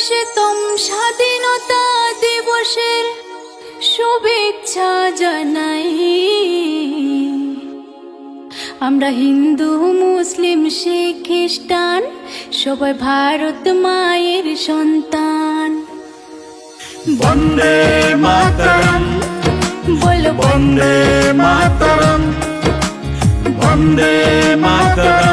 উনআশিতম স্বাধীনতা দিবসের শুভেচ্ছা জানাই। আমরা হিন্দু মুসলিম শিখ খ্রিস্টান সবাই ভারত মায়ের সন্তান। বন্দে মাতরম বলো। বন্দে মাতরম বন্দে মাতরম।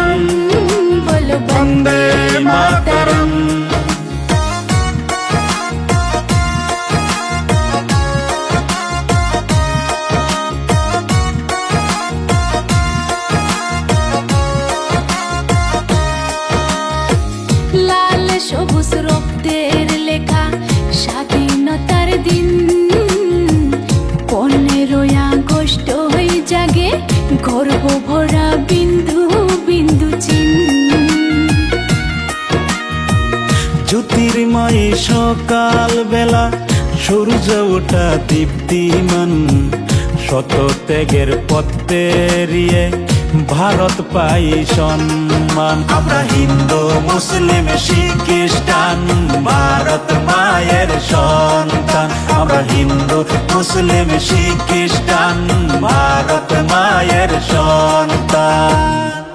দিন। পনেরোই আগস্ট হয়ে জাগে গর্ব ভরা বিন্দু বিন্দু চিহ্ন। জ্যোতির্ময় সকাল বেলা সূর্য ওঠা দীপ্তিমান। শত ত্যাগের পথ পেরিয়ে ভারত পাই সম্মান। আমরা হিন্দু, মুসলিম, শিখ, খ্রিস্টান, ভারত মায়ের সন্তান আমরা হিন্দু মুসলিম শিখ খ্রিস্টান ভারত মায়ের সন্তান।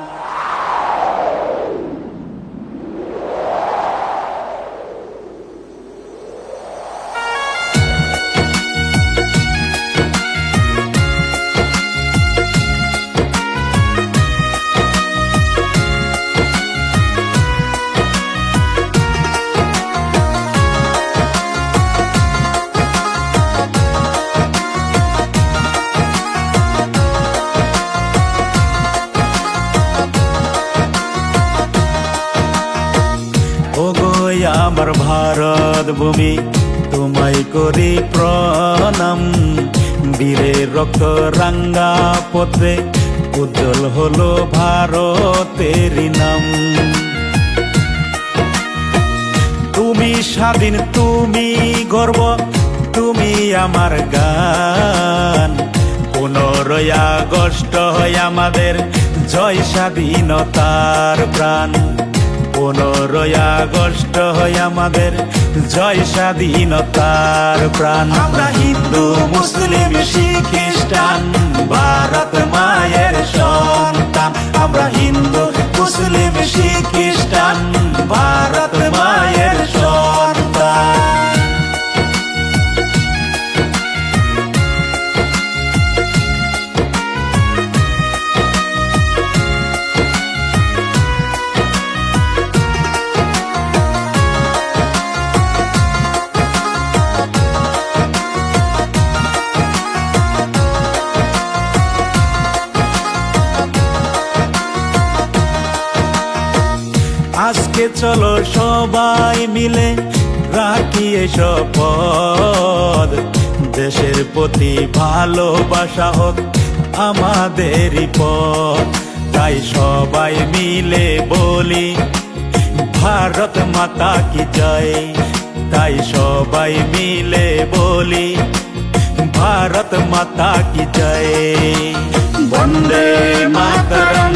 আমার ভারত ভূমি, তোমায় করি প্রণাম। বীরের রক্ত রাঙ্গা পথে উজ্জ্বল হলো ভারতের নাম। তুমি স্বাধীন, তুমি গর্ব, তুমি আমার গান। পনেরোই আগস্ট হয় আমাদের জয় স্বাধীনতার প্রাণ। পনেরোই আগস্ট হয় আমাদের জয় স্বাধীনতার প্রাণ। আমরা হিন্দু, মুসলিম, শিখ, খ্রিস্টান, ভারত মায়ের সন্তান। আমরা হিন্দু, মুসলিম, শিখ, খ্রিস্টান, ভারত আজকে চলো সবাই মিলে রাখি এসব দেশের প্রতি ভালোবাসা হোক আমাদেরই পথ। তাই সবাই মিলে বলি, ভারত মাতা কি জয়? তাই সবাই মিলে বলি, ভারত মাতা কি জয়? বন্দে মাতরম।